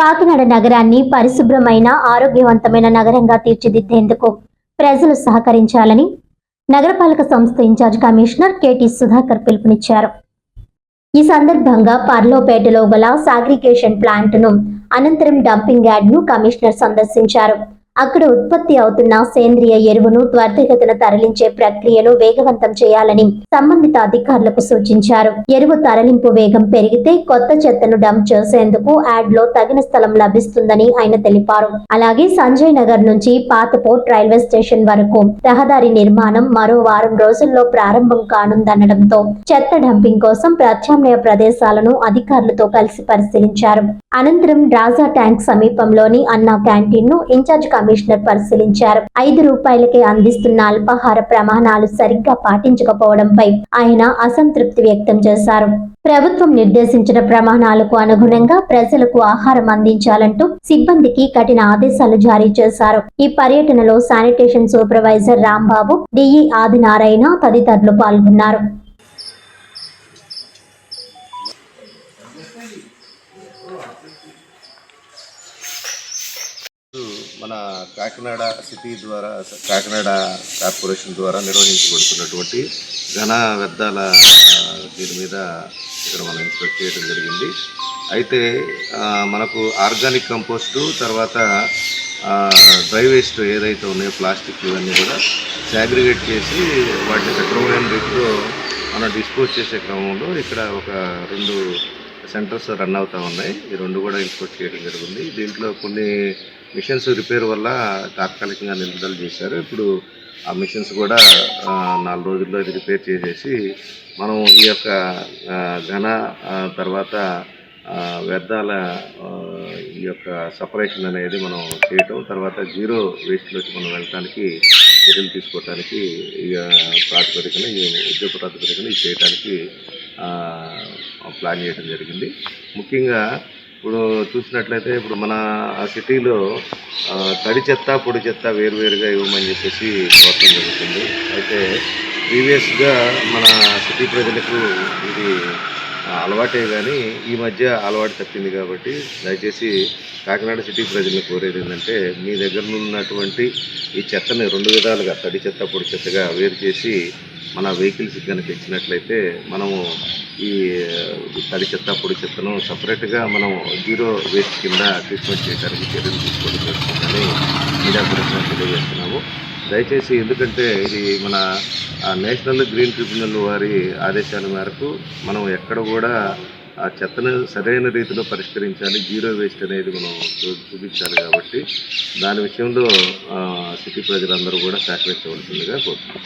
కాకినాడ నగరాన్ని పరిశుభ్రమైన ఆరోగ్యవంతమైన నగరంగా తీర్చిదిద్దేందుకు ప్రజలు సహకరించాలని నగరపాలక సంస్థ ఇన్ఛార్జ్ కమిషనర్ కెటి సుధాకర్ పిలుపునిచ్చారు. ఈ సందర్భంగా పర్లోపేటలో గల సాగ్రిగేషన్ ప్లాంట్ను అనంతరం డంపింగ్ యార్డ్ను కమిషనర్ సందర్శించారు. అక్కడ ఉత్పత్తి అవుతున్న సేంద్రియ ఎరువును త్వరితగతిన తరలించే ప్రక్రియను వేగవంతం చేయాలని సంబంధిత అధికారులకు సూచించారు. ఎరువు తరలింపు వేగం పెరిగితే కొత్త చెత్తను డంప్ చేసేందుకు యాడ్లో తగిన స్థలం లభిస్తుందని ఆయన తెలిపారు. అలాగే సంజయ్ నగర్ నుంచి పాతపోర్ట్ రైల్వే స్టేషన్ వరకు రహదారి నిర్మాణం మరో వారం రోజుల్లో ప్రారంభం కానుందనడంతో చెత్త డంపింగ్ కోసం ప్రత్యామ్నాయ ప్రదేశాలను అధికారులతో కలిసి పరిశీలించారు. అనంతరం రాజా ట్యాంక్ సమీపంలోని అన్నా క్యాంటీన్ను ఇన్ఛార్జ్ కమిషనర్ పరిశీలించారు. ఐదు రూపాయలకే అందిస్తున్న అల్పాహార ప్రమాణాలు సరిగ్గా పాటించకపోవడంపై ఆయన అసంతృప్తి వ్యక్తం చేశారు. ప్రభుత్వం నిర్దేశించిన ప్రమాణాలకు అనుగుణంగా ప్రజలకు ఆహారం అందించాలంటూ సిబ్బందికి కఠిన ఆదేశాలు జారీ చేశారు. ఈ పర్యటనలో sanitation supervisor Rambabu DE Adinarayana తదితరులు పాల్గొన్నారు. మన కాకినాడ సిటీ ద్వారా కాకినాడ కార్పొరేషన్ ద్వారా నిర్వహించబడుతున్నటువంటి ఘన వ్యర్థాల దీని మీద ఇక్కడ మనం ఇన్స్పెక్ట్ చేయడం జరిగింది. అయితే మనకు ఆర్గానిక్ కంపోస్టు తర్వాత డ్రై వేస్ట్ ఏదైతే ఉన్నాయో ప్లాస్టిక్ ఇవన్నీ కూడా సాగ్రిగేట్ చేసి వాటిని సక్రమమైన రీతిలో మనం డిస్పోజ్ చేసే క్రమంలో ఇక్కడ ఒక రెండు సెంటర్స్ రన్ అవుతూ ఉన్నాయి. ఈ రెండు కూడా ఇన్స్పెక్ట్ చేయడం జరిగింది. దీంట్లో కొన్ని మిషన్స్ రిపేర్ వల్ల తాత్కాలికంగా నిలుపుదల చేశారు. ఇప్పుడు ఆ మిషన్స్ కూడా నాలుగు రోజుల్లో ఇది రిపేర్ చేసేసి మనం ఈ యొక్క ఘన తర్వాత వ్యర్థాల ఈ యొక్క సపరేషన్ అనేది మనం చేయటం తర్వాత జీరో వేస్ట్లోకి మనం వెళ్ళటానికి చర్యలు తీసుకోవటానికి ఈ ప్రాతిపదికన ఈ ఉద్యోగ ప్రాతిపదికన ఇది చేయటానికి ప్లాన్ చేయడం జరిగింది. ముఖ్యంగా ఇప్పుడు చూసినట్లయితే ఇప్పుడు మన ఆ సిటీలో తడి చెత్త పొడి చెత్త వేరువేరుగా ఇవ్వమని చెప్పేసి కోరటం జరుగుతుంది. అయితే ప్రీవియస్గా మన సిటీ ప్రజలకు ఇది అలవాటే కానీ ఈ మధ్య అలవాటు తప్పింది కాబట్టి దయచేసి కాకినాడ సిటీ ప్రజలను కోరేది ఏంటంటే మీ దగ్గర ఉన్నటువంటి ఈ చెత్తని రెండు విధాలుగా తడి చెత్త పొడి చెత్తగా వేరు చేసి మన వెహికల్స్ కనుక ఇచ్చినట్లయితే మనము ఈ తడి చెత్త పొడి చెత్తను సపరేట్గా మనం జీరో వేస్ట్ కింద ట్రీట్మెంట్ చేయడానికి చర్యలు తీసుకోవడం జరుగుతుందని మీడియా గురించి తెలియజేస్తున్నాము. దయచేసి ఎందుకంటే ఇది మన ఆ, నేషనల్ గ్రీన్ ట్రిబ్యునల్ వారి ఆదేశాల మేరకు మనం ఎక్కడ కూడా ఆ చెత్తను సరైన రీతిలో పరిష్కరించాలి. జీరో వేస్ట్ అనేది మనం చూ- చూపించాలి కాబట్టి దాని విషయంలో సిటీ ప్రజలందరూ కూడా సహకరించవలసిందిగా కోరుతున్నాం.